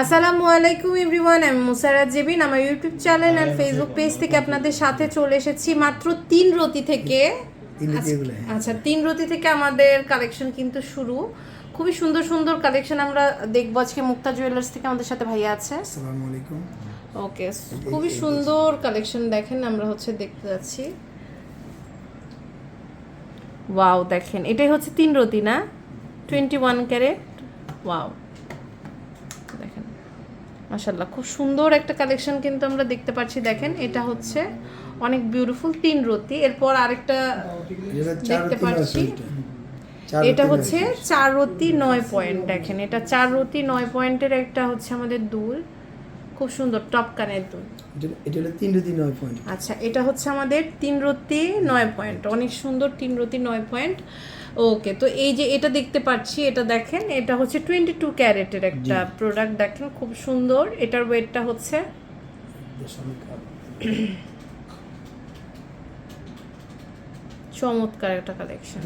আসসালামু আলাইকুম এভরিওয়ান আমি মুসারাত জেবিন। আমার ইউটিউব চ্যানেল আর ফেসবুক পেজ থেকে আপনাদের সাথে চলে এসেছি মাত্র তিন রতি থেকে। এগুলো, হ্যাঁ। আচ্ছা তিন রতি থেকে আমাদের কালেকশন কিন্তু শুরু। খুবই সুন্দর সুন্দর কালেকশন আমরা দেখব আজকে মুক্তা জুয়েলার্স থেকে আমাদের সাথে ভাইয়া আছে। আসসালামু আলাইকুম। ওকে খুবই সুন্দর কালেকশন দেখেন আমরা হচ্ছে দেখতে যাচ্ছি। ওয়াও দেখেন এটাই হচ্ছে তিন রতি না? টোয়েন্টি ওয়ান ক্যারেট ওয়াও মাশাল্লাহ খুব সুন্দর একটা কালেকশন কিন্তু আমরা দেখতে পাচ্ছি দেখেন এটা হচ্ছে অনেক বিউটিফুল তিন রতি এরপর আরেকটা দেখতে পাচ্ছি। এটা। হচ্ছে চার রতি নয় পয়েন্ট দেখেন এটা চার রতি নয় পয়েন্টের একটা হচ্ছে আমাদের দুল খুব সুন্দর টপ কানের দুল। এটা- এটা হলো তিন রতি নয় পয়েন্ট আচ্ছা এটা হচ্ছে আমাদের তিন রতি নয় পয়েন্ট অনেক সুন্দর তিন রতি নয় পয়েন্ট ওকে তো এই যে এটা দেখতে পাচ্ছি এটা দেখেন এটা হচ্ছে টোয়েন্টি টু ক্যারেটের একটা প্রোডাক্ট দেখেন খুব সুন্দর। এটার ওয়েটটা হচ্ছে চমৎকার একটা কালেকশন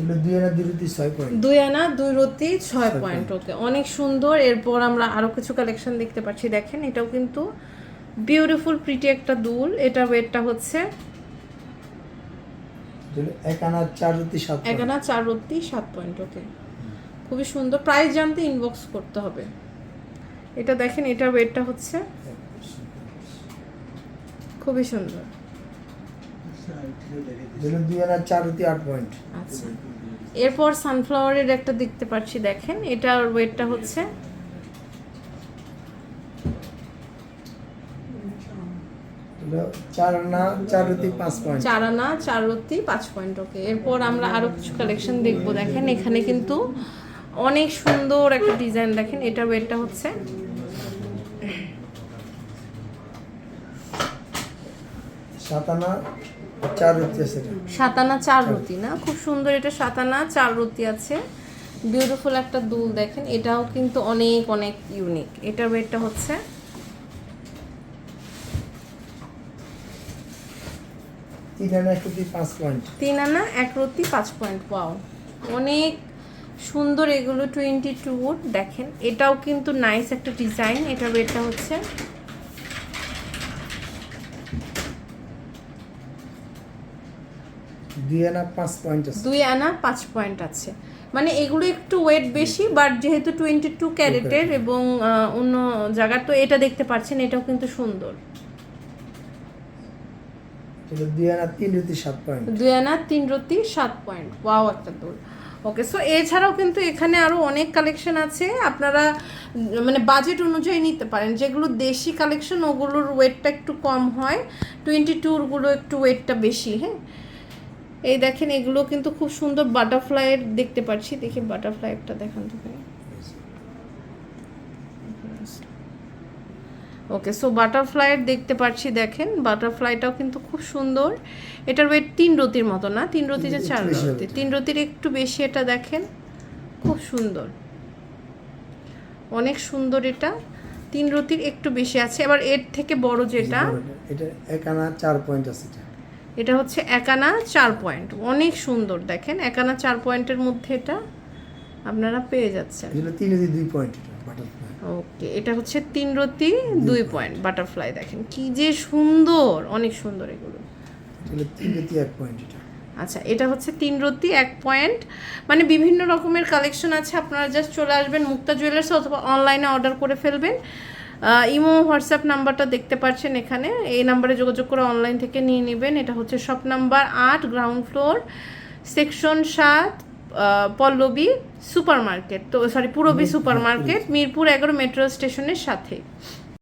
দুই আনা দুই রতি ছয় পয়েন্ট ওকে অনেক সুন্দর। এরপর আমরা আরও কিছু কালেকশন দেখতে পাচ্ছি। দেখেন এটাও কিন্তু বিউটিফুল প্রিটি একটা দুল। এটা ওয়েটটা হচ্ছে এক আনা চার সাত এক আনা চার রত্তি সাত পয়েন্ট ওকে খুবই সুন্দর। প্রাইস জানতে ইনবক্স করতে হবে। এটা দেখেন এটার ওয়েটটা হচ্ছে খুবই সুন্দর। দুই আনা চার রতি আট পয়েন্ট। আচ্ছা। এরপর সানফ্লাওয়ারের একটা দেখতে পাচ্ছি দেখেন। এটার ওয়েটটা হচ্ছে চার আনা চার রতি পাঁচ পয়েন্ট চার আনা পাঁচ পয়েন্ট ওকে এরপর আমরা আরও কিছু কালেকশন দেখব। দেখেন এখানে কিন্তু অনেক সুন্দর একটা ডিজাইন দেখেন। এটার ওয়েটটা হচ্ছে সাত আনা চার রতি আছে সাতানা চার রতি না? খুব সুন্দর এটা সাতানা চার রতি আছে। বিউটিফুল একটা দুল দেখেন। এটাও কিন্তু অনেক অনেক ইউনিক এটার ওয়েটটা হচ্ছে তিন আনা এক রতি পাঁচ পয়েন্ট তিন আনা এক রতি পাঁচ পয়েন্ট পাও অনেক সুন্দর এগুলো টোয়েন্টি টু দেখেন। এটাও কিন্তু নাইস একটা ডিজাইন এটার ওয়েটটা হচ্ছে দুই আনা পাঁচ পয়েন্ট আছে। দুই আনা পাঁচ পয়েন্ট আছে। মানে এগুলো একটু ওয়েট বেশি বাট যেহেতু টোয়েন্টি টু ক্যারেটের এবং অন্য জায়গার তো এটা দেখতে পাচ্ছেন এটাও কিন্তু সুন্দর। এটা দুই আনা তিন রতি সাত পয়েন্ট দুই আনা তিন রতি সাত পয়েন্ট ওয়াও একটা দোল। ওকে সো এছাড়াও কিন্তু এখানে আরও অনেক কালেকশন আছে। আপনারা মানে বাজেট অনুযায়ী নিতে পারেন। যেগুলো দেশি কালেকশন ওগুলোর ওয়েটটা একটু কম হয়। টোয়েন্টি টুরগুলো একটু ওয়েটটা বেশি হ্যাঁ? এই দেখেন এগুলো কিন্তু খুব সুন্দর বাটারফ্লাইয়ের দেখতে পাচ্ছি। দেখি বাটারফ্লাইয়েরটা দেখান তো ওকে সো বাটারফ্লাইয়ের দেখতে পাচ্ছি দেখেন বাটারফ্লাইটাও কিন্তু খুব সুন্দর। এটার ওয়েট তিন রতির মতো না? তিন রতি যে চার রতি। তিন রতির একটু বেশি এটা দেখেন খুব সুন্দর। অনেক সুন্দর এটা। তিন রতির একটু বেশি আছে। এবার এর থেকে বড় যেটা এটা এক আনা চার পয়েন্ট আছে এটা। হচ্ছে একানা চার পয়েন্ট অনেক সুন্দর দেখেন একানা চার পয়েন্টের মধ্যে এটা আপনারা পেয়ে যাচ্ছেন। তিন রতি দুই পয়েন্ট এটা বাটারফ্লাই ওকে এটা হচ্ছে তিন রতি দুই পয়েন্ট বাটারফ্লাই দেখেন। কি যে সুন্দর অনেক সুন্দর এগুলো। এগুলো তিন রতি এক পয়েন্ট এটা। আচ্ছা এটা হচ্ছে তিন রতি এক পয়েন্ট মানে বিভিন্ন রকমের কালেকশন আছে আপনারা জাস্ট চলে আসবেন মুক্তা জুয়েলার্স অথবা অনলাইনে অর্ডার করে ফেলবেন। ইমো হোয়াটসঅ্যাপ নাম্বারটা দেখতে পাচ্ছেন এখানে। এই নাম্বারে যোগাযোগ করে অনলাইন থেকে নিয়ে নেবেন। এটা হচ্ছে শপ নাম্বার আট গ্রাউন্ড ফ্লোর সেকশন সাত পল্লবী সুপার মার্কেট তো sorry Purabi super market Mirpur এগারো মেট্রো স্টেশনের সাথে।